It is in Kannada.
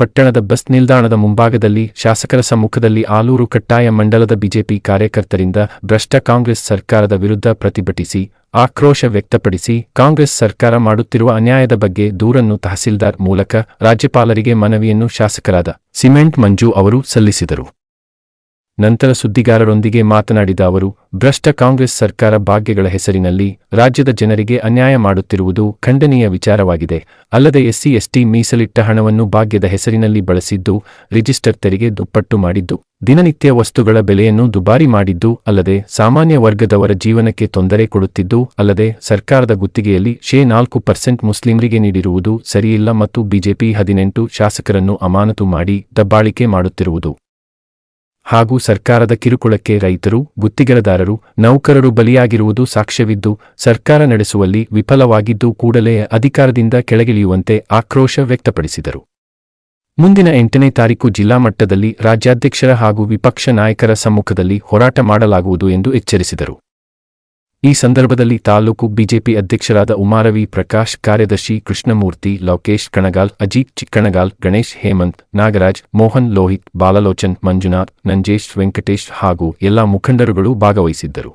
ಪಟ್ಟಣದ ಬಸ್ ನಿಲ್ದಾಣದ ಮುಂಭಾಗದಲ್ಲಿ ಶಾಸಕರ ಸಮ್ಮುಖದಲ್ಲಿ ಆಲೂರು ಕಟ್ಟಾಯ ಮಂಡಲದ ಬಿಜೆಪಿ ಕಾರ್ಯಕರ್ತರಿಂದ ಭ್ರಷ್ಟ ಕಾಂಗ್ರೆಸ್ ಸರ್ಕಾರದ ವಿರುದ್ಧ ಪ್ರತಿಭಟಿಸಿ ಆಕ್ರೋಶ ವ್ಯಕ್ತಪಡಿಸಿ ಕಾಂಗ್ರೆಸ್ ಸರ್ಕಾರ ಮಾಡುತ್ತಿರುವ ಅನ್ಯಾಯದ ಬಗ್ಗೆ ದೂರನ್ನು ತಹಸೀಲ್ದಾರ್ ಮೂಲಕ ರಾಜ್ಯಪಾಲರಿಗೆ ಮನವಿಯನ್ನು ಶಾಸಕರಾದ ಸಿಮೆಂಟ್ ಮಂಜು ಅವರು ಸಲ್ಲಿಸಿದರು. ನಂತರ ಸುದ್ದಿಗಾರರೊಂದಿಗೆ ಮಾತನಾಡಿದ ಅವರು, ಭ್ರಷ್ಟ ಕಾಂಗ್ರೆಸ್ ಸರ್ಕಾರ ಭಾಗ್ಯಗಳ ಹೆಸರಿನಲ್ಲಿ ರಾಜ್ಯದ ಜನರಿಗೆ ಅನ್ಯಾಯ ಮಾಡುತ್ತಿರುವುದು ಖಂಡನೀಯ ವಿಚಾರವಾಗಿದೆ. ಅಲ್ಲದೆ ಎಸ್ಸಿ, ಎಸ್ಟಿ ಮೀಸಲಿಟ್ಟ ಹಣವನ್ನು ಭಾಗ್ಯದ ಹೆಸರಿನಲ್ಲಿ ಬಳಸಿದ್ದು, ರಿಜಿಸ್ಟರ್ ತೆರಿಗೆ ದುಪ್ಪಟ್ಟು ಮಾಡಿದ್ದು, ದಿನನಿತ್ಯ ವಸ್ತುಗಳ ಬೆಲೆಯನ್ನು ದುಬಾರಿ ಮಾಡಿದ್ದು, ಅಲ್ಲದೆ ಸಾಮಾನ್ಯ ವರ್ಗದವರ ಜೀವನಕ್ಕೆ ತೊಂದರೆ ಕೊಡುತ್ತಿದ್ದು, ಅಲ್ಲದೆ ಸರ್ಕಾರದ ಗುತ್ತಿಗೆಯಲ್ಲಿ ಶೇ ನಾಲ್ಕು ಪರ್ಸೆಂಟ್ ಮುಸ್ಲಿಂರಿಗೆ ನೀಡಿರುವುದು ಸರಿಯಿಲ್ಲ ಮತ್ತು ಬಿಜೆಪಿ ಹದಿನೆಂಟು ಶಾಸಕರನ್ನು ಅಮಾನತು ಮಾಡಿ ದಬ್ಬಾಳಿಕೆ ಮಾಡುತ್ತಿರುವುದು. ಹಾಗೂ ಸರ್ಕಾರದ ಕಿರುಕುಳಕ್ಕೆ ರೈತರು, ಗುತ್ತಿಗೆದಾರರು, ನೌಕರರು ಬಲಿಯಾಗಿರುವುದು ಸಾಕ್ಷ್ಯವಿದ್ದು, ಸರ್ಕಾರ ನಡೆಸುವಲ್ಲಿ ವಿಫಲವಾಗಿದ್ದು ಕೂಡಲೇ ಅಧಿಕಾರದಿಂದ ಕೆಳಗಿಳಿಯುವಂತೆ ಆಕ್ರೋಶ ವ್ಯಕ್ತಪಡಿಸಿದರು. ಮುಂದಿನ ಎಂಟನೇ ತಾರೀಕು ಜಿಲ್ಲಾ ಮಟ್ಟದಲ್ಲಿ ರಾಜ್ಯಾಧ್ಯಕ್ಷರ ಹಾಗೂ ವಿಪಕ್ಷ ನಾಯಕರ ಸಮ್ಮುಖದಲ್ಲಿ ಹೋರಾಟ ಮಾಡಲಾಗುವುದು ಎಂದು ಎಚ್ಚರಿಸಿದರು. ಈ ಸಂದರ್ಭದಲ್ಲಿ ತಾಲೂಕು ಬಿಜೆಪಿ ಅಧ್ಯಕ್ಷರಾದ ಉಮಾರವಿ ಪ್ರಕಾಶ್, ಕಾರ್ಯದರ್ಶಿ ಕೃಷ್ಣಮೂರ್ತಿ ಲೋಕೇಶ್ ಕಣಗಾಲ್, ಅಜಿತ್ ಚಿಕ್ಕಣಗಾಲ್ ಗಣೇಶ್ ಹೇಮಂತ್, ನಾಗರಾಜ್, ಮೋಹನ್ ಲೋಹಿತ್, ಬಾಲಲೋಚನ್ ಮಂಜುನಾಥ್, ನಂಜೇಶ್ ವೆಂಕಟೇಶ್ ಹಾಗೂ ಎಲ್ಲಾ ಮುಖಂಡರುಗಳು ಭಾಗವಹಿಸಿದ್ದರು.